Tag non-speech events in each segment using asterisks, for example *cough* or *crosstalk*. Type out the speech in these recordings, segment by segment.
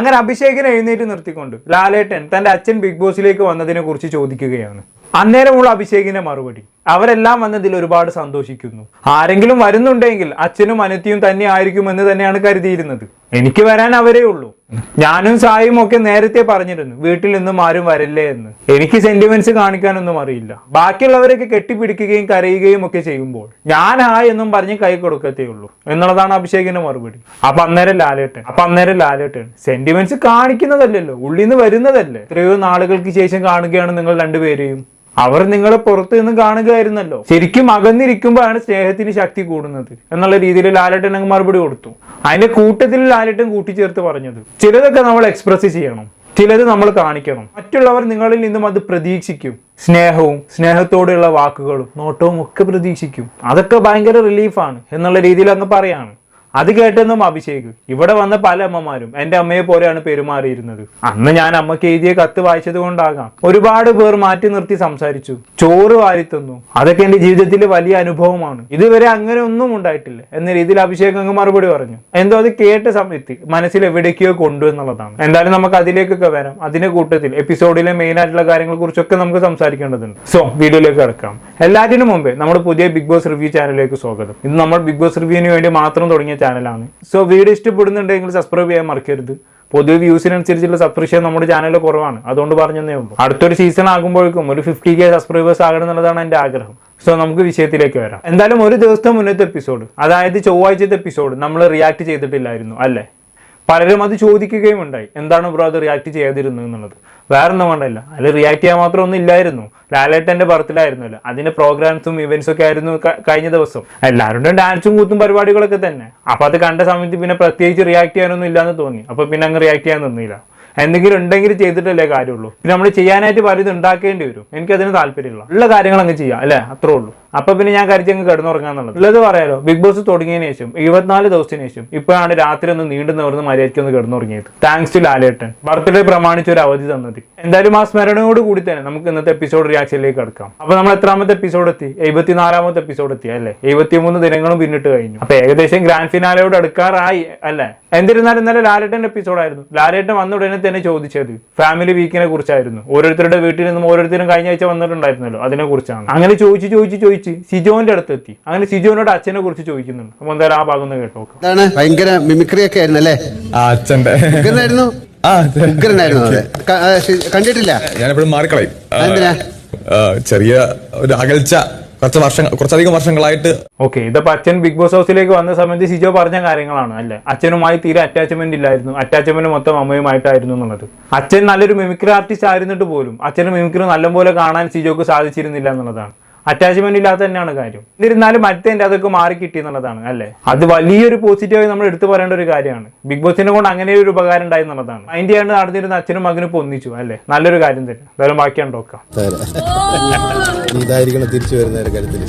അങ്ങനെ അഭിഷേകിനെ എഴുന്നേറ്റ് നിർത്തിക്കൊണ്ട് ലാലേട്ടൻ തന്റെ അച്ഛൻ ബിഗ് ബോസിലേക്ക് വന്നതിനെ കുറിച്ച് ചോദിക്കുകയാണ്. അന്നേരമുള്ള അഭിഷേകിന്റെ മറുപടി അവരെല്ലാം വന്നതിൽ ഒരുപാട് സന്തോഷിക്കുന്നു. ആരെങ്കിലും വരുന്നുണ്ടെങ്കിൽ അച്ഛനും അനത്തിയും തന്നെ ആയിരിക്കുമെന്ന് തന്നെയാണ് കരുതിയിരുന്നത്. എനിക്ക് വരാൻ അവരേ ഉള്ളൂ. ഞാനും സായും ഒക്കെ നേരത്തെ പറഞ്ഞിരുന്നു വീട്ടിൽ നിന്നും ആരും വരില്ലേ എന്ന്. എനിക്ക് സെന്റിമെന്റ്സ് കാണിക്കാനൊന്നും അറിയില്ല. ബാക്കിയുള്ളവരൊക്കെ കെട്ടിപ്പിടിക്കുകയും കരയുകയും ഒക്കെ ചെയ്യുമ്പോൾ ഞാൻ ആ എന്നും പറഞ്ഞ് കൈ കൊടുക്കത്തേ ഉള്ളൂ. എന്നുള്ളതാണ് അഭിഷേകിന്റെ മറുപടി. അപ്പൊ അന്നേരം ലാലേട്ടൻ അപ്പൊ അന്നേരം ലാലേട്ടൻ. സെന്റിമെന്റ്സ് കാണിക്കുന്നതല്ലല്ലോ ഉള്ളിൽ നിന്ന് വരുന്നതല്ലേ. എത്രയോ നാളുകൾക്ക് ശേഷം കാണുകയാണ് നിങ്ങൾ രണ്ടുപേരെയും. അവർ നിങ്ങളെ പുറത്തു നിന്ന് കാണുകയായിരുന്നല്ലോ. ശരിക്കും അകന്നിരിക്കുമ്പോഴാണ് സ്നേഹത്തിന് ശക്തി കൂടുന്നത് എന്നുള്ള രീതിയിൽ ലാലേട്ടൻ അങ്ങ് മറുപടി കൊടുത്തു. അതിന്റെ കൂട്ടത്തിൽ ലാലേട്ടൻ കൂട്ടിച്ചേർത്ത് പറഞ്ഞത് ചിലതൊക്കെ നമ്മൾ എക്സ്പ്രസ് ചെയ്യണം ചിലത് നമ്മൾ കാണിക്കണം. മറ്റുള്ളവർ നിങ്ങളിൽ നിന്നും അത് പ്രതീക്ഷിക്കും. സ്നേഹവും സ്നേഹത്തോടെയുള്ള വാക്കുകളും നോട്ടവും ഒക്കെ പ്രതീക്ഷിക്കും. അതൊക്കെ ഭയങ്കര റിലീഫാണ് എന്നുള്ള രീതിയിൽ അങ്ങ് പറയാണ്. അത് കേട്ടെന്നും അഭിഷേക്. ഇവിടെ വന്ന പല അമ്മമാരും എന്റെ അമ്മയെ പോലെയാണ് പെരുമാറിയിരുന്നത്. അന്ന് ഞാൻ അമ്മയ്ക്ക് എഴുതിയ കത്ത് വായിച്ചത് കൊണ്ടാകാം. ഒരുപാട് പേർ മാറ്റി നിർത്തി സംസാരിച്ചു. ചോറ് വാരിത്തന്നു അതൊക്കെ എന്റെ ജീവിതത്തിലെ വലിയ അനുഭവമാണ്. ഇതുവരെ അങ്ങനെ ഒന്നും ഉണ്ടായിട്ടില്ല എന്ന രീതിയിൽ അഭിഷേക് അങ്ങ് മറുപടി പറഞ്ഞു. എന്തോ അത് കേട്ട സമയത്ത് മനസ്സിൽ എവിടേക്കോ കൊണ്ടു എന്നുള്ളതാണ്. എന്തായാലും നമുക്ക് അതിലേക്കൊക്കെ വരാം. അതിന്റെ കൂട്ടത്തിൽ എപ്പിസോഡിലെ മെയിൻ ആയിട്ടുള്ള കാര്യങ്ങളെ കുറിച്ചൊക്കെ നമുക്ക് സംസാരിക്കേണ്ടതുണ്ട്. സോ വീഡിയോയിലേക്ക് കിടക്കാം. എല്ലാറ്റിനും മുമ്പേ നമ്മുടെ പുതിയ ബിഗ് ബോസ് റിവ്യൂ ചാനലിലേക്ക് സ്വാഗതം. ഇത് നമ്മൾ ബിഗ് ബോസ് റിവ്യൂവിന് വേണ്ടി മാത്രം തുടങ്ങിയ ചാനലാണ് സോ വീഡിയോ ഇഷ്ടപ്പെടുന്നുണ്ടെങ്കിൽ സബ്സ്ക്രൈബ് ചെയ്യാൻ മറക്കരുത്. പൊതുവെ വ്യൂസിനനുസരിച്ചുള്ള സബ്സ്ക്രിപ്ഷൻ നമ്മുടെ ചാനലിൽ കുറവാണ്. അതുകൊണ്ട് പറഞ്ഞതേ ഉള്ളൂ. അടുത്തൊരു സീസൺ ആകുമ്പോഴേക്കും ഒരു ഫിഫ്റ്റി കെ സബ്സ്ക്രൈബേഴ്സ് ആകണം എന്നുള്ളതാണ് എന്റെ ആഗ്രഹം. സോ നമുക്ക് വിഷയത്തിലേക്ക് വരാം. എന്തായാലും ഒരു ദിവസത്തെ മുന്നത്തെ എപ്പിസോഡ് അതായത് ചൊവ്വാഴ്ചത്തെ എപ്പിസോഡ് നമ്മൾ റിയാക്ട് ചെയ്തിട്ടില്ലായിരുന്നു അല്ലേ? പലരും അത് ചോദിക്കുകയും ഉണ്ടായി. എന്താണ് ബ്രോ അത് റിയാക്ട് ചെയ്യാതിരുന്നത് എന്നുള്ളത്? വേറെ ഒന്നും വേണ്ടല്ല അതിൽ റിയാക്ട് ചെയ്യാൻ മാത്രം ഒന്നും ഇല്ലായിരുന്നു. ലാലേട്ടന്റെ ബർത്തിലായിരുന്നല്ലോ അതിന്റെ പ്രോഗ്രാംസും ഇവന്റ്സും ഒക്കെ ആയിരുന്നു കഴിഞ്ഞ ദിവസം. എല്ലാവരുടെയും ഡാൻസും കൂത്തും പരിപാടികളൊക്കെ തന്നെ. അപ്പോൾ അത് കണ്ട സമയത്ത് പിന്നെ പ്രത്യേകിച്ച് റിയാക്ട് ചെയ്യാനൊന്നും ഇല്ലാന്ന് തോന്നി. അപ്പോൾ പിന്നെ അങ്ങ് റിയാക്ട് ചെയ്യാൻ നിന്നില്ല. എന്തെങ്കിലും ഉണ്ടെങ്കിൽ ചെയ്തിട്ടല്ലേ കാര്യമുള്ളൂ. പിന്നെ നമ്മൾ ചെയ്യാനായിട്ട് പലതും ഉണ്ടാക്കേണ്ടി വരും. എനിക്കതിന് താല്പര്യമില്ല. ഉള്ള കാര്യങ്ങൾ അങ്ങ് ചെയ്യാം അല്ലേ? അത്രേ ഉള്ളൂ. അപ്പൊ പിന്നെ ഞാൻ കരുതി അങ്ങ് കിടന്നുറങ്ങാന്നുള്ളത് ഉള്ളത് പറയാലോ ബിഗ് ബോസ് തുടങ്ങിയതിനു ശേഷം ഇരുപത്തിനാല് ദിവസത്തിന് ശേഷം ഇപ്പോഴാണ് രാത്രി ഒന്ന് നീണ്ടു നിവർന്ന് മര്യാദയ്ക്ക് ഒന്ന് കിടന്നുറങ്ങിയത്. Thanks to Lalettan. ബർത്ത്ഡേ പ്രമാണിച്ച് ഒരു അവധി തന്നത്. എന്തായാലും ആ സ്മരണയോട് കൂടി തന്നെ നമുക്ക് ഇന്നത്തെ എപ്പിസോഡ് റിയാക്ഷനിലേക്ക് കിടക്കാം. അപ്പൊ നമ്മൾ എത്രാമത്തെ എപ്പിസോഡ് എത്തി? എഴുപത്തിനാലാമത്തെ എപ്പിസോഡ് എത്തി അല്ലേ? എഴുപത്തിമൂന്ന് ദിനങ്ങളും പിന്നിട്ട് കഴിഞ്ഞു. അപ്പൊ ഏകദേശം ഗ്രാൻഡ് ഫിനാലയോട് അടുക്കാറായി അല്ലേ? എന്നിരുന്നാലും ഇന്നലെ ലാലേട്ടന്റെ എപ്പിസോഡായിരുന്നു ലാലേട്ടൻ വന്ന ഉടനെ തന്നെ ചോദിച്ചത് ഫാമിലി വീക്കിനെ കുറിച്ചായിരുന്നു. ഓരോരുത്തരുടെ വീട്ടിൽ നിന്നും ഓരോരുത്തരും കഴിഞ്ഞ ആഴ്ച വന്നിട്ടുണ്ടായിരുന്നല്ലോ അതിനെ കുറിച്ചാണ്. അങ്ങനെ ചോദിച്ചു ചോദിച്ചു ചോദിച്ച് സിജോന്റെ അടുത്ത് എത്തി അങ്ങനെ സിജോനോട് അച്ഛനെ കുറിച്ച് ചോദിക്കുന്നുണ്ട്. അപ്പൊ എന്തായാലും ആ ഭാഗം ഒന്ന് കേട്ടോ ഭയങ്കര മിമിക്രി ഒക്കെ ആയിരുന്നു അല്ലേ? അച്ഛന്റെ ഉഗ്രനായിരുന്നു. ഉഗ്രനായിരുന്നു അതെ. കണ്ടിട്ടില്ല? ഞാനെപ്പോഴും മാറിക്കളയും. ചെറിയ ഒരു അകൽച്ച. കുറച്ച് വർഷങ്ങൾ കുറച്ചധികം വർഷങ്ങളായിട്ട് ഓക്കെ ഇതപ്പോ അച്ഛൻ ബിഗ് ബോസ് ഹൗസിലേക്ക് വന്ന സമയത്ത് സിജോ പറഞ്ഞ കാര്യങ്ങളാണ് അല്ലെ? അച്ഛനുമായി തീരെ അറ്റാച്ച്മെന്റ് ഇല്ലായിരുന്നു. അറ്റാച്ച്മെന്റ് മൊത്തം അമ്മയുമായിട്ടായിരുന്നു എന്നുള്ളത്. അച്ഛൻ നല്ലൊരു മിമിക്രി ആർട്ടിസ്റ്റ് ആയിരുന്നിട്ട് പോലും അച്ഛന് മിമിക്രി നല്ലപോലെ കാണാൻ സിജോക്ക് സാധിച്ചിരുന്നില്ല എന്നുള്ളതാണ്. അറ്റാച്ച്മെന്റ് ഇല്ലാത്ത തന്നെയാണ് കാര്യം. എന്നിരുന്നാലും മറ്റേന്റെ അതൊക്കെ മാറി കിട്ടി എന്നുള്ളതാണ് അല്ലെ? അത് വലിയൊരു പോസിറ്റീവായി നമ്മൾ എടുത്തു പറയേണ്ട ഒരു കാര്യമാണ്. ബിഗ് ബോസിനെ കൊണ്ട് അങ്ങനെ ഒരു ഉപകാരം ഉണ്ടായി എന്നുള്ളതാണ്. അതിന്റെ ആണ് നടന്നിരുന്ന അച്ഛനും മകനും ഒന്നിച്ചു അല്ലെ? നല്ലൊരു കാര്യം തന്നെ. എന്തായാലും ബാക്കിയാണ് നോക്കാം. ഇതായിരിക്കണം തിരിച്ചു വരുന്ന ഒരു കാര്യത്തിൽ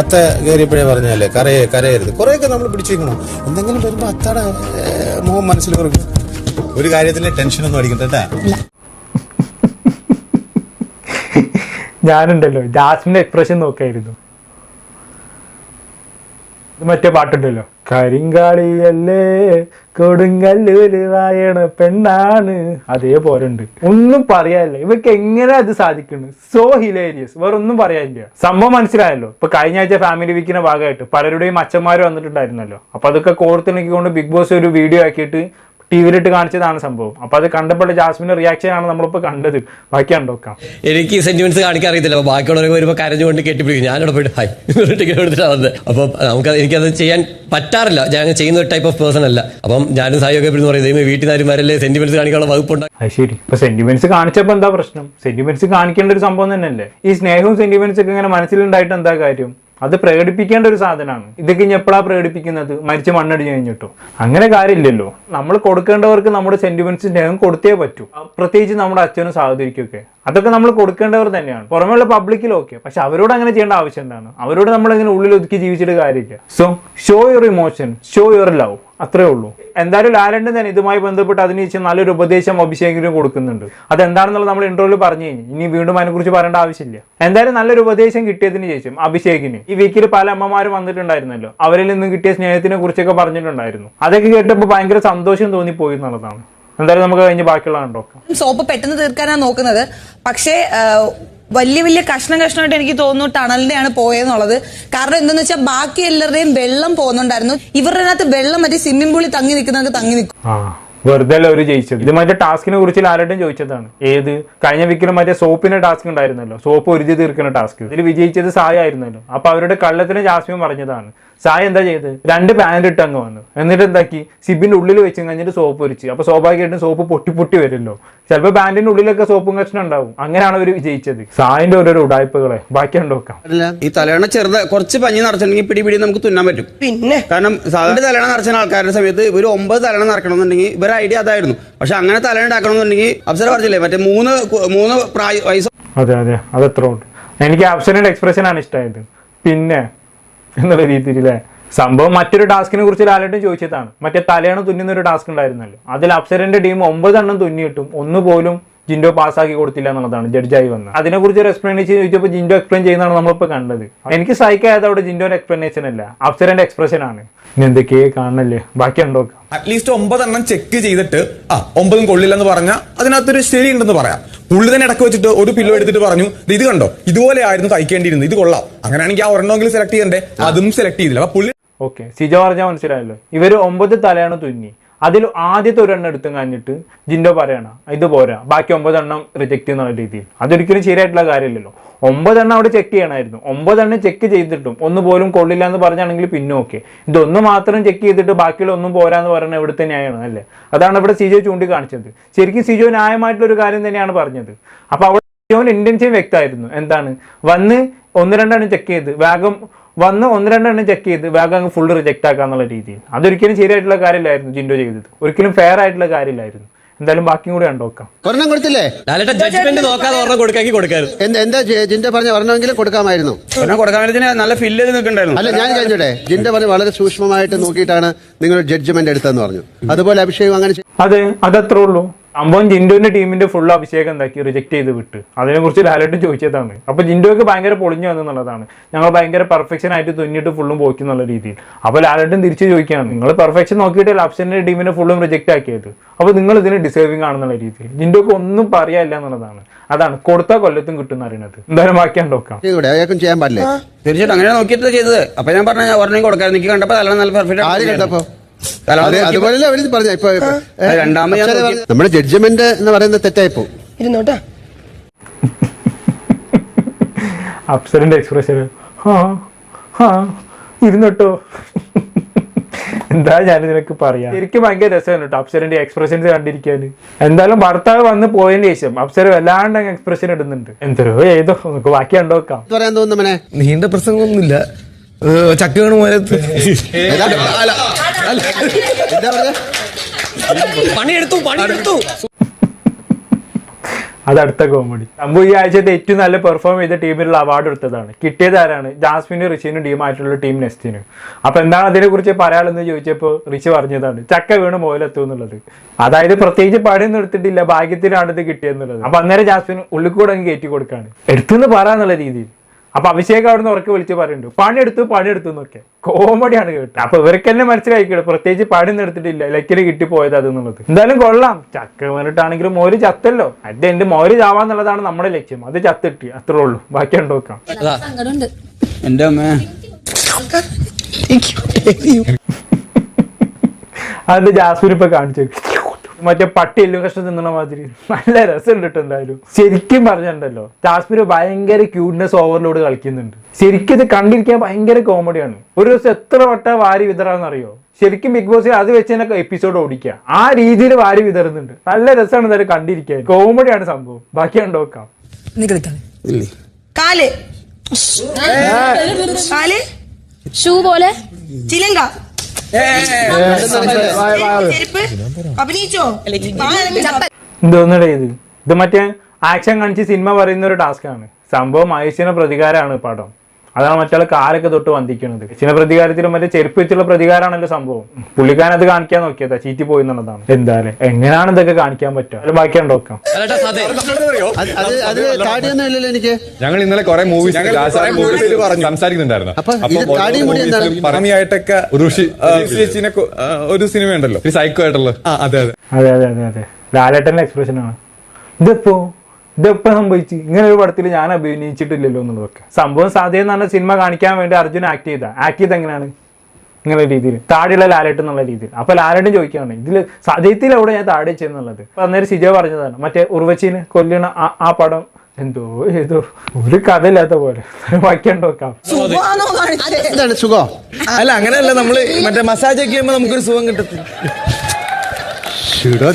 അത്ത കയറിയപ്പോഴേ പറഞ്ഞല്ലേ കരയെ കരയരുത്. കുറെയൊക്കെ നമ്മൾ പിടിച്ചിരിക്കണം എന്തെങ്കിലും വരുമ്പോ അത്തയുടെ മുഖം മനസ്സിൽ കുറയ്ക്കും ഒരു കാര്യത്തിലെ ടെൻഷനൊന്നും അടിക്കണ്ട കേട്ടാ ഞാനുണ്ടല്ലോ. ജാസ്മിന്റെ എക്സ്പ്രഷൻ നോക്കായിരുന്നു. മറ്റേ പാട്ടുണ്ടല്ലോ. കരിങ്കാളിയല്ലേ കൊടുങ്കല്ലൂര് വായണ പെണ്ണാണ്. അതേപോലെ ഉണ്ട് ഒന്നും പറയാനില്ല. ഇവർക്ക് എങ്ങനെ അത് സാധിക്കുന്നു? സോ ഹിലേരിയസ് വേറെ ഒന്നും പറയാനില്ല. സംഭവം മനസ്സിലായല്ലോ. ഇപ്പൊ കഴിഞ്ഞ ആഴ്ച ഫാമിലി വീക്കിന്റെ ഭാഗമായിട്ട് പലരുടെയും അച്ഛന്മാർ വന്നിട്ടുണ്ടായിരുന്നല്ലോ. അപ്പൊ അതൊക്കെ കോർത്തിണക്കിക്കൊണ്ട് ബിഗ് ബോസ് ഒരു വീഡിയോ ആക്കിയിട്ട് ടി വിയിലിട്ട് കാണിച്ചതാണ് സംഭവം. അപ്പൊ അത് കണ്ടപ്പോൾ ജാസ്മിന്റെ റിയാക്ഷൻ ആണ് നമ്മളിപ്പോ കണ്ടത്. ബാക്കി കണ്ടോക്കാം എനിക്ക് സെന്റിമെന്റ്സ് കാണിക്കാൻ അറിയത്തില്ല. അപ്പൊ ബാക്കിയുള്ളവരൊക്കെ വരുമ്പോൾ കരഞ്ഞുകൊണ്ട് കെട്ടിപ്പിടിക്കും. ഞാനിവിടെ പോയിട്ട് ഹൈ ടിക്കറ്റ് എടുത്തിട്ടാണ് വന്നത്. അപ്പോൾ നമുക്ക് എനിക്കത് ചെയ്യാൻ പറ്റാറില്ല. ഞാൻ ചെയ്യുന്ന ഒരു ടൈപ്പ് ഓഫ് പേഴ്സൺ അല്ല. അപ്പം ഞാനും സായൊക്കെ എന്ന് പറയുന്നത് വീട്ടിൽ നിന്ന് ആരും വരല്ലേ സെന്റിമെന്റ്സ് കാണിക്കാനുള്ള വകുപ്പുണ്ട്? ശരി. ഇപ്പൊ സെന്റിമെന്റ്സ് കാണിച്ചപ്പോ എന്താ പ്രശ്നം? സെന്റിമെന്റ്സ് കാണിക്കേണ്ട ഒരു സംഭവം തന്നെയല്ലേ? ഈ സ്നേഹവും സെന്റിമെന്റ്സ് ഒക്കെ ഇങ്ങനെ മനസ്സിലുണ്ടായിട്ട് എന്താ കാര്യം? അത് പ്രകടിപ്പിക്കേണ്ട ഒരു സാധനമാണ്. ഇതൊക്കെ ഇനി എപ്പോഴാ പ്രകടിപ്പിക്കുന്നത്? മരിച്ച മണ്ണടിഞ്ഞ് കഴിഞ്ഞിട്ടോ? അങ്ങനെ കാര്യമില്ലല്ലോ. നമ്മൾ കൊടുക്കേണ്ടവർക്ക് നമ്മുടെ സെന്റിമെന്റ്സ് സ്നേഹം കൊടുത്തേ പറ്റൂ. പ്രത്യേകിച്ച് നമ്മുടെ അച്ഛനും സഹോദരിക്കൊക്കെ. അതൊക്കെ നമ്മൾ കൊടുക്കേണ്ടവർ തന്നെയാണ്. പുറമെയുള്ള പബ്ലിക്കിൽ ഓക്കെ പക്ഷെ അവരോട് അങ്ങനെ ചെയ്യേണ്ട ആവശ്യം എന്താണ്? അവരോട് നമ്മൾ ഇങ്ങനെ ഉള്ളിൽ ഒതുക്കി ജീവിച്ചിട്ട് കാര്യമില്ല. So show your emotion show your love അത്രേ ഉള്ളൂ. എന്തായാലും ലാലണ്ടൻ തന്നെ ഇതുമായി ബന്ധപ്പെട്ട് അതിന് ശേഷം നല്ലൊരു ഉപദേശം അഭിഷേകിന് കൊടുക്കുന്നുണ്ട്. അതെന്താണെന്നുള്ളത് നമ്മൾ ഇൻട്രോയിൽ പറഞ്ഞു കഴിഞ്ഞു. ഇനി വീണ്ടും അതിനെക്കുറിച്ച് പറയേണ്ട ആവശ്യമില്ല. എന്തായാലും നല്ലൊരു ഉപദേശം കിട്ടിയതിന് ശേഷം അഭിഷേകിന് ഈ വീക്കിൽ പല അമ്മമാരും വന്നിട്ടുണ്ടായിരുന്നല്ലോ. അവരിൽ നിന്ന് കിട്ടിയ സ്നേഹത്തിനെ കുറിച്ചൊക്കെ പറഞ്ഞിട്ടുണ്ടായിരുന്നു. അതൊക്കെ കേട്ടപ്പോൾ ഭയങ്കര സന്തോഷം തോന്നിപ്പോയി എന്നുള്ളതാണ്. എന്തായാലും നമുക്ക് കഴിഞ്ഞ് ബാക്കിയുള്ള നോക്കാം സോപ്പ് പെട്ടെന്ന് തീർക്കാനാണ് നോക്കുന്നത്. പക്ഷേ വലിയ വലിയ കഷ്ണം കഷ്ണമായിട്ട് എനിക്ക് തോന്നുന്നു ടണലിന്റെയാണ് പോയെന്നുള്ളത്. കാരണം എന്താന്ന് വെച്ചാൽ ബാക്കി എല്ലാവരുടെയും വെള്ളം പോകുന്നുണ്ടായിരുന്നു ഇവരുടെ അകത്ത് വെള്ളം മറ്റേ സ്വിമ്മിംഗ് പൂളിൽ തങ്ങി നിൽക്കുന്നത് തങ്ങി നിൽക്കും. വെറുതെ അല്ല ഒരു ജയിച്ചത്? ഇത് മറ്റേ ടാസ്കിനെ കുറിച്ച് ലാലേട്ടൻ ചോദിച്ചതാണ്. ഏത്? കഴിഞ്ഞ വീക്കിലും മറ്റേ സോപ്പിന്റെ ടാസ്ക് ഉണ്ടായിരുന്നല്ലോ. സോപ്പ് ഒരുതി തീർക്കുന്ന ടാസ്ക്. ഇതിൽ വിജയിച്ചത് സായ ആയിരുന്നല്ലോ. അപ്പൊ അവരുടെ കള്ളത്തിന് ജാസ്മിൻ പറഞ്ഞതാണ്. സായ എന്താ ചെയ്തത് രണ്ട് പാനൽ ഇട്ട് അങ്ങ് വന്നു. എന്നിട്ട് എന്താക്കി? സിബിന്റെ ഉള്ളിൽ വെച്ച് കഴിഞ്ഞിട്ട് സോപ്പ് ഒരിച്ച് അപ്പൊ സ്വാഭാവികമായിട്ടും സോപ്പ് പൊട്ടി പൊട്ടി വരുമല്ലോ. ചിലപ്പോൾ പാന്റിന്റെ ഉള്ളിലൊക്കെ സോപ്പും കഷ്ണം ഉണ്ടാവും. അങ്ങനെയാണ് അവർ വിജയിച്ചത്. സായന്റെ ഓരോരോ ഉടായ്പകളെ. ബാക്കി നോക്കാം. ഈ തലയണ ചെറുത് കുറച്ച് പഞ്ഞി നിറച്ചിട്ടുണ്ടെങ്കിൽ പിടി പിടി നമുക്ക് തുന്നാൻ പറ്റും. പിന്നെ? കാരണം സാധാരണ തലയണ നിറച്ച ആൾക്കാരുടെ സമയത്ത് ഒരു ഒമ്പത് തലയണ നിറക്കണമെന്നുണ്ടെങ്കിൽ ഇവരുടെ ഐഡിയ അതായിരുന്നു. പക്ഷെ അങ്ങനെ തലയണ ഉണ്ടാക്കണമെന്നുണ്ടെങ്കിൽ അപ്സര പറഞ്ഞില്ലേ മറ്റേ മൂന്ന് മൂന്ന് പ്രായ വയസ്സ് അതെ അതെ. എത്ര ഉണ്ട്. എനിക്ക് ആബ്സെന്റ് എക്സ്പ്രഷൻ ആണ് ഇഷ്ടമായത് പിന്നെ എന്നുള്ള രീതിയിൽ അല്ലേ സംഭവം മറ്റൊരു ടാസ്കിനെ കുറിച്ച് ലാലേട്ടൻ ചോദിച്ചതാണ്. മറ്റേ തലയാണ് തുന്നുന്ന ഒരു ടാസ്ക് ഉണ്ടായിരുന്നല്ലോ. അതിൽ അപ്സരന്റെ ടീം ഒമ്പതെണ്ണം തുന്നിയിട്ടും ഒന്ന് പോലും ജിൻഡോ പാസ്സാക്കി കൊടുത്തില്ല എന്നുള്ളതാണ്. ജഡ്ജായി വന്നത് അതിനെക്കുറിച്ച് ഒരു എക്സ്പ്ലനേഷൻ ചോദിച്ചപ്പോൾ ജിൻഡോ എക്സ്പ്ലെയിൻ ചെയ്യുന്നതാണ് നമ്മളിപ്പോൾ കണ്ടത്. എനിക്ക് സഹിക്കായത് അവിടെ ജിൻഡോന്റെ എക്സ്പ്ലനേഷൻ അല്ല. അപ്സരന്റെ എക്സ്പ്രഷൻ ആണ്. ഇനി കാണല്ലേ കാണണല്ലേ? ബാക്കി ഉണ്ടോ അറ്റ്ലീസ്റ്റ് ഒമ്പതെണ്ണം ചെക്ക് ചെയ്തിട്ട് ആ ഒമ്പതും കൊള്ളില്ലെന്ന് പറഞ്ഞാൽ അതിനകത്തൊരു ശരി ഉണ്ടെന്ന് പറയാം. പുള്ളി തന്നെ ഇടയ്ക്ക് വെച്ചിട്ട് ഒരു പില്ലോ എടുത്തിട്ട് പറഞ്ഞു "ദേ ഇത് കണ്ടോ? ഇതുപോലെ ആയിരുന്നു തയ്ക്കേണ്ടിയിരുന്നത് ഇത് കൊള്ളാം. അങ്ങനെയാണെങ്കിൽ ആ ഒരെണ്ണമെങ്കിലും സെലക്ട് ചെയ്യണ്ടേ? അതും സെലക്ട് ചെയ്തില്ല. അപ്പൊ പുള്ളി ഓക്കെ സിജോ പറഞ്ഞാൽ മനസ്സിലായല്ലോ. ഇവർ ഒമ്പത് തലയാണ് തുന്നി. അതിൽ ആദ്യത്തെ ഒരെണ്ണം എടുത്തു കഴിഞ്ഞിട്ട് ജിൻഡോ പറയണ ഇത് പോരാ ബാക്കി ഒമ്പതെണ്ണം റിജക്റ്റ് ചെയ്യുന്ന രീതിയിൽ. അതൊരിക്കലും ശരിയായിട്ടുള്ള കാര്യമില്ലല്ലോ. ഒമ്പതെണ്ണം അവിടെ ചെക്ക് ചെയ്യണമായിരുന്നു. ഒമ്പതെണ്ണം ചെക്ക് ചെയ്തിട്ടും ഒന്ന് പോലും കൊള്ളില്ല എന്ന് പറഞ്ഞാണെങ്കിൽ പിന്നെ ഓക്കെ ഇതൊന്ന് മാത്രം ചെക്ക് ചെയ്തിട്ട് ബാക്കിയുള്ള ഒന്നും പോരാന്ന് പറയുന്നത് ഇവിടുത്തെ ന്യായമാണ് അല്ലേ? അതാണ് ഇവിടെ സിജോ ചൂണ്ടിക്കാണിച്ചത്. ശരിക്കും സിജോ ന്യായമായിട്ടുള്ള ഒരു കാര്യം തന്നെയാണ് പറഞ്ഞത്. അപ്പൊ അവിടെ സിജോന്റെ ഇന്റൻഷൻ വ്യക്തമായിരുന്നു. എന്താണ്? വന്ന് ഒന്ന് രണ്ടെണ്ണം ചെക്ക് ചെയ്ത് വേഗം വന്ന് ഒന്ന് രണ്ടെണ്ണം ചെക്ക് ചെയ്ത് വേഗം അങ്ങ് ഫുൾ റിജക്ട് ആക്കാന്നുള്ള രീതിയിൽ. അതൊരിക്കലും ശരിയായിട്ടുള്ള കാര്യമില്ലായിരുന്നു ജിൻഡോ ചെയ്തത്. ഒരിക്കലും ഫെയർ ആയിട്ടുള്ള കാര്യമില്ലായിരുന്നു. എന്തായാലും ബാക്കിയും കൂടി കണ്ടോക്കാം ഒരെണ്ണം കൊടുത്തില്ലേ? ജഡ്ജ്മെന്റ് നോക്കാതെ ഒരെണ്ണം കൊടുക്കാക്കി കൊടുക്കായിരുന്നു. എന്താ ജിന്റെ പറഞ്ഞ ഒരെണ്ണമെങ്കിലും കൊടുക്കാമായിരുന്നു? ഒരെണ്ണം കൊടുക്കാൻ നല്ല ഫില്ല് ചെയ്ത് നിൽക്കണ്ടായിരുന്നു. അല്ല ഞാൻ കഴിഞ്ഞോടെ ജിന്റെ പറഞ്ഞ വളരെ സൂക്ഷ്മമായിട്ട് നോക്കിയിട്ടാണ് നിങ്ങൾ ജഡ്ജ്മെന്റ് എടുത്തതെന്ന് പറഞ്ഞു. അതുപോലെ അഭിഷേകം അങ്ങനെ അതെ അതത്രേ ഉള്ളൂ. അമ്പം ജിൻഡോന്റെ ടീമിന്റെ ഫുൾ അഭിഷേകം എന്താക്കി? റിജക്ട് ചെയ്ത് വിട്ട്. അതിനെ കുറിച്ച് ലാലോട്ട് ചോദിച്ചതാണ്. അപ്പൊ ജിൻഡോക്ക് ഭയങ്കര പൊളിഞ്ഞു വന്നെന്നുള്ളതാണ്. ഞങ്ങൾ ഭയങ്കര പെർഫെക്ഷൻ ആയിട്ട് തുന്നിട്ട് ഫുള്ളും പോക്കി എന്നുള്ള രീതിയിൽ. അപ്പൊ ലാലോട്ടും തിരിച്ചു ചോദിക്കുകയാണ് നിങ്ങൾ പെർഫെക്ഷൻ നോക്കിയിട്ട് അപ്സന്റെ ടീമിനെ ഫുള്ളും റിജക്ട് ആക്കിയത്? അപ്പൊ നിങ്ങൾ ഇതിന് ഡിസേർവിംഗ് ആണെന്നുള്ള രീതിയിൽ. ജിൻഡോക്ക് ഒന്നും പറയാനില്ല എന്നുള്ളതാണ്. അതാണ് കൊടുത്ത കൊല്ലത്തും കിട്ടുന്ന അറിയണത്. എന്തായാലും ബാക്കി നോക്കാം. അയാൾക്കും ചെയ്യാൻ പറ്റില്ല തീർച്ചയായിട്ടും അങ്ങനെ നോക്കിയിട്ട് ചെയ്തത്. അപ്പൊ ഞാൻ പറഞ്ഞു കൊടുക്കാൻ കൊടുക്കായിരുന്നു. എനിക്ക് കണ്ടപ്പോ നല്ല നല്ല ആര് കണ്ടപ്പോ തലയണ അതെ നോക്കിയപ്പോ- അവർ പറഞ്ഞ ഇപ്പൊ രണ്ടാമത് നമ്മുടെ ജഡ്ജ്മെന്റ് എന്ന് പറയുന്നത് തെറ്റായിപ്പോ ഇരുന്നോട്ടാ. അപ്സറിന്റെ എക്സ്പ്രഷൻ ഹാ ഹാ ഇരുന്നോട്ടോ. എന്താ ഞാൻ നിനക്ക് പറയാം? എനിക്ക് ഭയങ്കര രസമാണ് കേട്ടോ അപ്സരന്റെ എക്സ്പ്രഷൻസ് കണ്ടിരിക്കാൻ. എന്തായാലും ഭർത്താവ് വന്ന് പോയതിന് ശേഷം അപ്സര വല്ലാണ്ട് എക്സ്പ്രഷൻ ഇടുന്നുണ്ട്. എന്തോ ഏതോ നമുക്ക് ബാക്കി ഉണ്ടോക്കാം പറയാൻ തോന്നുന്നു നീണ്ട പ്രസംഗമൊന്നുമില്ല. ചക്കുകൾ പോലെ? എന്താ പറഞ്ഞ? പണിയെടുത്തു പണിയെടുത്തു. അത് അടുത്ത കോമഡി അമ്പു ഈ ആഴ്ചത്തെ ഏറ്റവും നല്ല പെർഫോം ചെയ്ത ടീമിനുള്ള അവാർഡ് എടുത്തതാണ്. കിട്ടിയത് ആരാണ്? ജാസ്മിനും ഋഷിനും ടീമായിട്ടുള്ള ടീം നെസ്റ്റിന്. അപ്പൊ എന്താണ് അതിനെ കുറിച്ച് പറയാനെന്ന് ചോദിച്ചപ്പോൾ റിഷി പറഞ്ഞതാണ്. ചക്ക വീണ് മോലെത്തും എന്നുള്ളത്. അതായത് പ്രത്യേകിച്ച് പണിയൊന്നും എടുത്തിട്ടില്ല. ഭാഗ്യത്തിനാണ് ഇത് കിട്ടിയെന്നുള്ളത്. അപ്പൊ അന്നേരം ജാസ്മിൻ ഉള്ളിക്കൂടെ അങ്ങ് കയറ്റി കൊടുക്കാണ്. എടുത്തെന്ന് പറയാന്നുള്ള രീതിയിൽ. അപ്പൊ അഭിഷേക് അവിടുന്ന് ഉറക്കെ വിളിച്ച് പറയുന്നുണ്ട് പണിയെടുത്തു പണിയെടുത്തു എന്നൊക്കെ. കോമഡിയാണ് കേട്ടത് അപ്പൊ ഇവർക്ക് തന്നെ മനസ്സിലാക്കിയത് പ്രത്യേകിച്ച് പണിയൊന്നും എടുത്തിട്ടില്ല. ലക്കിൽ കിട്ടിപ്പോയത് അതെന്നുള്ളത് എന്തായാലും കൊള്ളാം. ചക്ക വേറിട്ടാണെങ്കിലും മോര് ചത്തല്ലോ. അത് എന്റെ മോര് ചാവാന്നുള്ളതാണ് നമ്മുടെ ലക്ഷ്യം. അത് ചത്തിട്ടി അത്രേ ഉള്ളൂ. ബാക്കി ഉണ്ടോക്കാം അതാ. എന്റെ അമ്മ. *laughs* അത് ജാസ്മിൻ ഇപ്പൊ കാണിച്ചു മറ്റേ പട്ടി എല്ലും കഷ്ണം തിന്നണ മാതിരി. നല്ല രസമുണ്ട് എന്തായാലും. ശരിക്കും പറഞ്ഞിട്ടുണ്ടല്ലോ. ജാസ്മിർ ഭയങ്കര ക്യൂട്ട്നെസ് ഓവർലോഡ് കളിക്കുന്നുണ്ട്. ശരിക്കും ഇത് കണ്ടിരിക്കാൻ ഭയങ്കര കോമഡിയാണ് ഒരു ദിവസം എത്ര വട്ട വാരി വിതറാന്നറിയോ ശരിക്കും ബിഗ് ബോസ് അത് വെച്ച് തന്നെ എപ്പിസോഡ് ഓടിക്കുക ആ രീതിയിൽ വാരി വിതറുന്നുണ്ട്. നല്ല രസമാണ് എന്തായാലും കണ്ടിരിക്കാൻ. കോമഡിയാണ് സംഭവം. ബാക്കി കണ്ടോക്കാം കളിക്കാം കാൽ. കാൽ. ഷൂ പോലെ. ചിലങ്ക. എന്തോന്നടേ ഇത്? ഇത് മറ്റേ ആക്ഷൻ കാണിച്ച് സിനിമ പറയുന്ന ഒരു ടാസ്ക് ആണ് സംഭവം ആയുഷ്യന പ്രതികാരമാണ് പടം. അതാണ് മറ്റാൾ കാലൊക്കെ തൊട്ട് വന്ദിക്കുന്നത്? ചില പ്രതികാരത്തിലും മറ്റേ ചെരുപ്പ് വെച്ചുള്ള പ്രതികാരമാണല്ലോ സംഭവം. പുള്ളിക്കാരൻ അത് കാണിക്കാൻ നോക്കിയതാ ചീറ്റി പോയി എന്നുള്ളതാണ്. എന്തായാലും. എങ്ങനെയാണ് ഇതൊക്കെ കാണിക്കാൻ പറ്റുക? ബാക്കി ഉണ്ടോക്കാം എനിക്ക്. ഞങ്ങൾ ഇന്നലെ കുറെ മൂവീസ് പറഞ്ഞു. സംസാരിക്കുന്നുണ്ടായിരുന്നു. ആ, ഒരു സിനിമ ഉണ്ടല്ലോ ഒരു സൈക്കോ ആയിട്ടുള്ള അതെ അതെ. അതെ അതെ അതെ അതെ. ലാലേട്ടന്റെ എക്സ്പ്രഷൻ ആണ്. ഇതിപ്പോ ഇതെപ്പോ സംഭവിച്ചു. ഇങ്ങനെ ഒരു പടത്തിൽ ഞാൻ അഭിനയിച്ചിട്ടില്ലല്ലോ എന്നുള്ളതൊക്കെ. സംഭവം സാധ്യത എന്ന് പറഞ്ഞ സിനിമ കാണിക്കാൻ വേണ്ടി അർജുൻ ആക്ട് ചെയ്ത. ആക്ട് ചെയ്ത് എങ്ങനെയാണ്? ഇങ്ങനെ രീതിയിൽ. താടിയുള്ള ലാലേട്ട് എന്നുള്ള രീതിയിൽ. അപ്പൊ ലാലേട്ടൻ ചോദിക്കുകയാണ് ഇതിൽ സാധ്യത്തിൽ എവിടെ ഞാൻ താടി ചെയ്യുന്നുള്ളത് അപ്പൊ അന്നേരം സിജ പറഞ്ഞതാണ് മറ്റേ ഉർവശീനെ കൊല്ലണ ആ- ആ പടം എന്തോ ഏതോ ഒരു കഥ ഇല്ലാത്ത പോലെ. ബാക്കിയുണ്ടോ നോക്കാം. എന്താണ് സുഖം? അല്ല അങ്ങനെയല്ല നമ്മൾ മറ്റേ മസാജ് ഒക്കെ ചെയ്യുമ്പോ നമുക്കൊരു സുഖം കിട്ടത്തില്ല.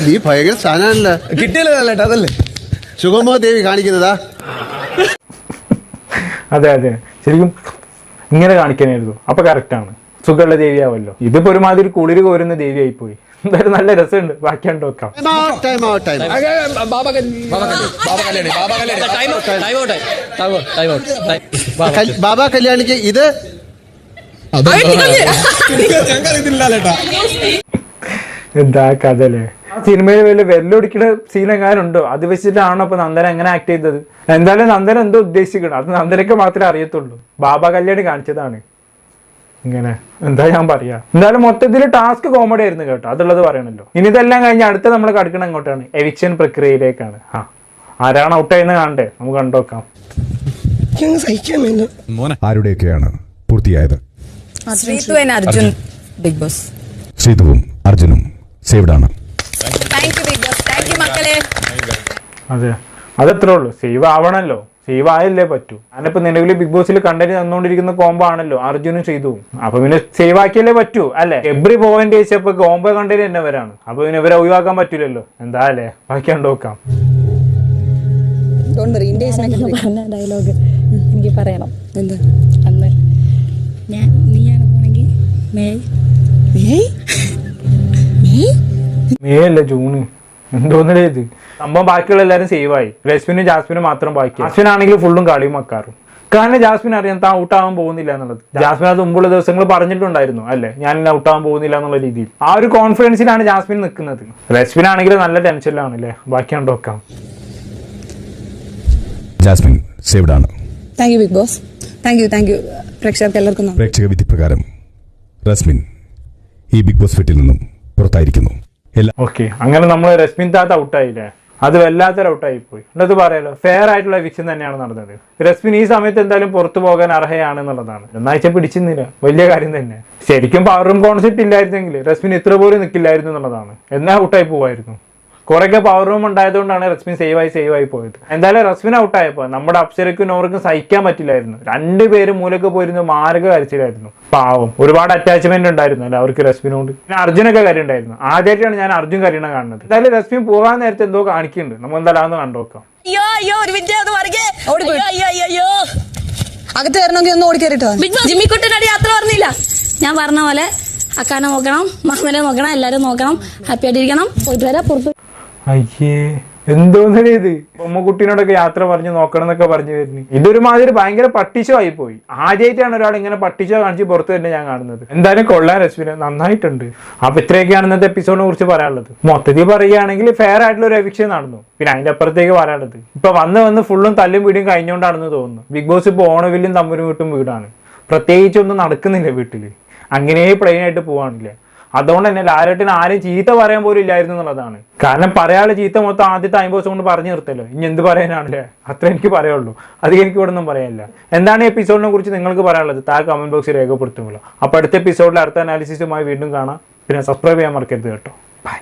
നീ ഭയങ്കര കിട്ടിയല്ലോ അതല്ലേ? സുഗമോ ദേവി കാണിക്കുന്നതാ. അതെ അതെ. ശരിക്കും ഇങ്ങനെ കാണിക്കാനായിരുന്നു. അപ്പൊ കറക്റ്റാണ് സുഖമുള്ള ദേവിയാവല്ലോ. ഇതിപ്പോ ഒരുമാതിരി കുളിര് കോരുന്ന ദേവിയായി പോയി എന്തായാലും നല്ല രസമുണ്ട്. ബാക്കിയാണ് നോക്കാം. Time out time time out time out time out time out ബാബ കല്യാണിക്ക് ഇത് എന്താ കഥ അല്ലേ? സിനിമയിൽ വലിയ വെല്ലൊടിക്കുന്ന സീൻ എങ്ങാനുണ്ടോ? അത് വെച്ചിട്ടാണോ അപ്പൊ നന്ദന എങ്ങനെ ആക്ട് ചെയ്തത്? എന്തായാലും നന്ദന എന്തോ ഉദ്ദേശിക്കണം അത് നന്ദനക്ക് മാത്രമേ അറിയത്തുള്ളൂ. ബാബ കല്യാണി കാണിച്ചതാണ്. ഇങ്ങനെ. എന്താ ഞാൻ പറയാ? എന്തായാലും മൊത്തത്തിൽ ടാസ്ക് കോമഡി ആയിരുന്നു കേട്ടോ. അതുള്ളത് പറയണല്ലോ. ഇനി ഇതെല്ലാം കഴിഞ്ഞ് അടുത്ത നമ്മൾ കടക്കണം എങ്ങോട്ടാണ്? എവിക്ഷൻ പ്രക്രിയയിലേക്കാണ്. ആ. ആരാണ് ഔട്ട് ആയെന്ന് കാണണ്ടേ? നമുക്ക് കണ്ടോക്കാം ആരുടെയൊക്കെയാണ് പൂർത്തിയായത്? Sreethu and Arjun. Bigg Boss. ശ്രീതുവും അർജുനും സേവ്ഡാണ് thank you Bigg Boss thank you മക്കളെ അതെ. അതത്രേ ഉള്ളൂ. സേവ് ആവണല്ലോ. സേവ് ആയല്ലേ പറ്റൂ. ഞാനിപ്പോ നിലവിൽ ബിഗ് ബോസിൽ കണ്ടന്റ് തന്നുകൊണ്ടിരിക്കുന്ന കോംബോ ആണല്ലോ അർജുനും ചെയ്തു. അപ്പൊ പിന്നെ സേവ് ആക്കിയല്ലേ പറ്റൂ അല്ലെ? എവറി പോയിന്റ് വെച്ചപ്പോ കോംബോ കണ്ടന്റ് തന്നെ വരാണ് അപ്പൊ പിന്നെ ഇവരെ ഒഴിവാക്കാൻ പറ്റൂലല്ലോ. എന്താ അല്ലേ? ബാക്കി കണ്ടോക്കാം പറഞ്ഞ ഡയലോഗ് എനിക്ക് പറയണം. എന്താ? അന്ന് ഞാൻ നീയാണ് പോണെങ്കിൽ മേയ്? മെയ് *laughs* അല്ല ജൂണ്. എന്തോന്നല്ലേ ഇത്? സംഭവം ബാക്കിയുള്ള എല്ലാവരും സേവ് ആയി. രശ്മിനും ജാസ്മിനും മാത്രം ബാക്കി അശ്വിൻ ആണെങ്കിൽ ഫുള്ളും കളിയും വെക്കാറും. കാരണം ജാസ്മിൻ അറിയാം താൻ ഔട്ടാവാൻ പോകുന്നില്ല എന്നുള്ളത്. ജാസ്മിൻ അത് മുമ്പുള്ള ദിവസങ്ങൾ പറഞ്ഞിട്ടുണ്ടായിരുന്നു അല്ലേ? ഞാൻ ഇന്ന് ഔട്ടാവാൻ പോകുന്നില്ല എന്നുള്ള രീതിയിൽ. ആ ഒരു കോൺഫിഡൻസിലാണ് ജാസ്മിൻ നിൽക്കുന്നത്. രശ്മിൻ ആണെങ്കിൽ നല്ല ടെൻഷനിലാണ് അല്ലേ? ബാക്കി കണ്ടോക്കാം Jasmine സേവ്ഡാണ് thank you Bigg Boss thank you thank you പ്രേക്ഷകർക്ക് എല്ലാവർക്കും നന്ദി. പ്രേക്ഷക വിധി പ്രകാരം റസ്മിൻ ഈ ബിഗ് ബോസ് വീട്ടിൽ നിന്നും പുറത്തായിരിക്കുന്നു. എല്ലാ ഓക്കെ അങ്ങനെ നമ്മൾ രശ്മിൻ താത്ത ഔട്ടായില്ലേ അത് വല്ലാത്തൊരു ഔട്ടായിപ്പോയി. എന്നത് പറയാലോ ഫെയർ ആയിട്ടുള്ള വിക്ഷൻ തന്നെയാണ് നടന്നത്. രശ്മിൻ ഈ സമയത്ത് എന്തായാലും പുറത്തു പോകാൻ അർഹയാണ് എന്നുള്ളതാണ്. ഒന്നാഴ്ച പിടിച്ചിരുന്നില്ല. വലിയ കാര്യം തന്നെ. ശരിക്കും പവർ റൂം കോൺസെപ്റ്റ് ഇല്ലായിരുന്നെങ്കിൽ രശ്മിൻ ഇത്ര പോലും നിൽക്കില്ലായിരുന്നു എന്നുള്ളതാണ്. എന്നാ ഔട്ടായി പോവായിരുന്നു? കുറെയൊക്കെ പവർ റൂം ഉണ്ടായതുകൊണ്ടാണ് റസ്മിൻ സേവ് ആയി സേവ് ആയി പോയത്. എന്തായാലും റസ്മിൻ ഔട്ടായപ്പോൾ നമ്മുടെ അപ്സരയ്ക്കും നോർക്കും സഹിക്കാൻ പറ്റില്ലായിരുന്നു. രണ്ടുപേരും മൂലക്ക് പോയിരുന്നു മാരക കരച്ചിലായിരുന്നു. പാവം. ഒരുപാട് അറ്റാച്ച്മെന്റ് ഉണ്ടായിരുന്നു അല്ലെ അവർക്ക് റസ്മിനോട് പിന്നെ അർജുനൊക്കെ കാര്യം ഉണ്ടായിരുന്നു. ആദ്യമായിട്ടാണ് ഞാൻ അർജുൻ കരീണ കാണുന്നത്. എന്തായാലും റസ്മിൻ പോകാൻ നേരത്തെ എന്തോ കാണിക്കുന്നുണ്ട്. നമ്മൾ എന്തായാലും അന്ന് കണ്ടോക്കാം അയ്യോ അയ്യോ ഒരു മിനിറ്റ് അത് മറികെ അയ്യോ അയ്യോ അയ്യോ അയ്യോ. അകത്ത് കയറണമെങ്കിൽ ഒന്ന് ജിമ്മിക്കുട്ടനടി യാത്ര പറഞ്ഞില്ല. ഞാൻ പറഞ്ഞ പോലെ അക്കാനെ നോക്കണം മാമനെ നോക്കണം എല്ലാരും നോക്കണം ഹാപ്പി ആയിട്ടിരിക്കണം പോയിട്ട് വരാം പുറത്ത് അയ്യേ എന്തോന്നല്ലേ ഇത്? ഉമ്മക്കുട്ടീനോടൊക്കെ യാത്ര പറഞ്ഞു നോക്കണം എന്നൊക്കെ പറഞ്ഞു വരുന്നു. ഇതൊരു മാതിരി ഭയങ്കര പട്ടിച്ചോ ആയി പോയി ആദ്യമായിട്ടാണ് ഒരാൾ ഇങ്ങനെ പട്ടിച്ചോ കാണിച്ച് പുറത്ത് തന്നെ ഞാൻ കാണുന്നത്. എന്തായാലും കൊള്ളാൻ രശ്മിന് നന്നായിട്ടുണ്ട്. അപ്പൊ ഇത്രയൊക്കെയാണ് ഇന്നത്തെ എപ്പിസോഡിനെ കുറിച്ച് പറയാനുള്ളത്. മൊത്തത്തിൽ പറയുകയാണെങ്കിൽ ഫെയർ ആയിട്ടുള്ള ഒരു എവിക്ഷൻ നടന്നു. പിന്നെ അതിന്റെ അപ്പുറത്തേക്ക് പറയാനുള്ളത്. ഇപ്പൊ വന്ന് വന്ന് ഫുള്ളും തല്ലും വീടും കഴിഞ്ഞുകൊണ്ടാണെന്ന് തോന്നുന്നു. ബിഗ് ബോസ് ഇപ്പൊ ഓണവില്ലും തമ്മിലും വീട്ടും വീടാണ്. പ്രത്യേകിച്ചൊന്നും നടക്കുന്നില്ല വീട്ടിൽ. അങ്ങനെ പ്ലെയിൻ ആയിട്ട് പോവാണില്ലേ. അതുകൊണ്ട് തന്നെ ലാലേട്ടന് ആരും ചീത്ത പറയാൻ പോലും ഇല്ലായിരുന്നു എന്നുള്ളതാണ്. കാരണം പറയാനുള്ള ചീത്ത മൊത്തം ആദ്യത്തെ അമ്പത് ദിവസം കൊണ്ട് പറഞ്ഞു നിർത്തല്ലോ. ഇനി എന്ത് പറയാനാണല്ലേ? അത്ര എനിക്ക് പറയുള്ളൂ അധികം എനിക്ക് ഇവിടെ ഒന്നും പറയാനില്ല. എന്താണ് ഈ എപ്പിസോഡിനെ കുറിച്ച് നിങ്ങൾക്ക് പറയാനുള്ളത്? താഴെ കമന്റ് ബോക്സിൽ രേഖപ്പെടുത്തുമല്ലോ. അപ്പോൾ അടുത്ത എപ്പിസോഡിൽ അടുത്ത അനാലിസിസുമായി വീണ്ടും കാണാം. പിന്നെ സബ്സ്ക്രൈബ് ചെയ്യാൻ മറക്കരുത് കേട്ടോ. ബൈ